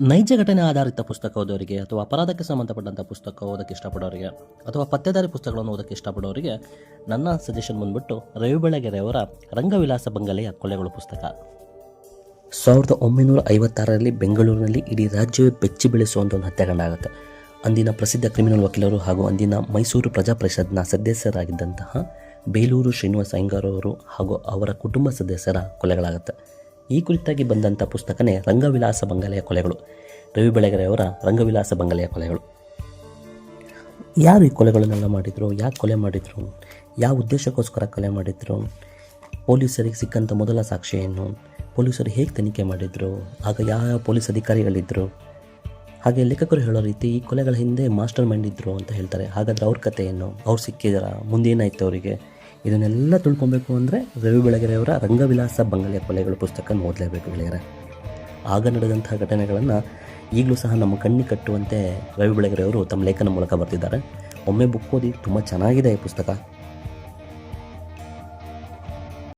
ನೈಜ ಘಟನೆ ಆಧಾರಿತ ಪುಸ್ತಕ ಓದೋರಿಗೆ ಅಥವಾ ಅಪರಾಧಕ್ಕೆ ಸಂಬಂಧಪಟ್ಟಂಥ ಪುಸ್ತಕ ಓದೋಕ್ಕೆ ಇಷ್ಟಪಡೋರಿಗೆ ಅಥವಾ ಪತ್ತೆದಾರಿ ಪುಸ್ತಕಗಳನ್ನು ಓದೋಕ್ಕೆ ಇಷ್ಟಪಡೋರಿಗೆ ನನ್ನ ಸಜೆಷನ್ ಬಂದ್ಬಿಟ್ಟು ರವಿ ಬೆಳಗೆರೆಯವರ ರಂಗವಿಲಾಸ ಬಂಗಲೆಯ ಕೊಲೆಗಳು ಪುಸ್ತಕ. ಸಾವಿರದ ಒಂಬೈನೂರ ಐವತ್ತಾರರಲ್ಲಿ ಬೆಂಗಳೂರಿನಲ್ಲಿ ಇಡೀ ರಾಜ್ಯವೇ ಬೆಚ್ಚಿ ಬೆಳೆಸುವಂಥ ಒಂದು ಹತ್ಯಾಕಾಂಡ ಆಗುತ್ತೆ. ಅಂದಿನ ಪ್ರಸಿದ್ಧ ಕ್ರಿಮಿನಲ್ ವಕೀಲರು ಹಾಗೂ ಅಂದಿನ ಮೈಸೂರು ಪ್ರಜಾ ಪರಿಷತ್ನ ಸದಸ್ಯರಾಗಿದ್ದಂತಹ ಬೇಲೂರು ಶ್ರೀನಿವಾಸ ಅಯ್ಯಂಗಾರ್ ಅವರು ಹಾಗೂ ಅವರ ಕುಟುಂಬ ಸದಸ್ಯರ ಕೊಲೆಗಳಾಗುತ್ತೆ ಈ ಕುರಿತಾಗಿ ಬಂದಂಥ ಪುಸ್ತಕನೇ ರಂಗವಿಲಾಸ ಬಂಗಲೆಯ ಕೊಲೆಗಳು. ರವಿ ಬೆಳಗೆರೆಯವರ ರಂಗವಿಲಾಸ ಬಂಗಲೆಯ ಕೊಲೆಗಳು. ಯಾರು ಈ ಕೊಲೆಗಳನ್ನೆಲ್ಲ ಮಾಡಿದರು? ಯಾಕೆ ಕೊಲೆ ಮಾಡಿದರು? ಯಾವ ಉದ್ದೇಶಕ್ಕೋಸ್ಕರ ಕೊಲೆ ಮಾಡಿದರು? ಪೊಲೀಸರಿಗೆ ಸಿಕ್ಕಂಥ ಮೊದಲ ಸಾಕ್ಷಿ ಏನು? ಪೊಲೀಸರು ಹೇಗೆ ತನಿಖೆ ಮಾಡಿದರು? ಆಗ ಯಾವ ಪೊಲೀಸ್ ಅಧಿಕಾರಿಗಳಿದ್ದರು ಹಾಗೆ ಲೇಖಕರು ಹೇಳೋ ರೀತಿ ಈ ಕೊಲೆಗಳ ಹಿಂದೆ ಮಾಸ್ಟರ್ ಮೈಂಡ್ ಇದ್ದರು ಅಂತ ಹೇಳ್ತಾರೆ. ಹಾಗಾದರೆ ಅವ್ರ ಕಥೆ ಏನು? ಅವ್ರು ಸಿಕ್ಕಿದಾರ? ಮುಂದೇನಾಯ್ತು ಅವರಿಗೆ? ಇದನ್ನೆಲ್ಲ ತಿಳ್ಕೊಬೇಕು ಅಂದರೆ ರವಿ ಬೆಳಗೆರೆಯವರ ರಂಗವಿಲಾಸ ಬಂಗಲೆಯ ಕೊಲೆಗಳು ಪುಸ್ತಕ ಓದಲೇಬೇಕು ಗೆಳೆಯರೆ. ಆಗ ನಡೆದಂತಹ ಘಟನೆಗಳನ್ನು ಈಗಲೂ ಸಹ ನಮ್ಮ ಕಣ್ಣಿ ಕಟ್ಟುವಂತೆ ರವಿ ಬೆಳಗೆರೆಯವರು ತಮ್ಮ ಲೇಖನ ಮೂಲಕ ಬರ್ತಿದ್ದಾರೆ. ಒಮ್ಮೆ ಬುಕ್ ಓದಿ ತುಂಬ ಚೆನ್ನಾಗಿದೆ ಈ ಪುಸ್ತಕ.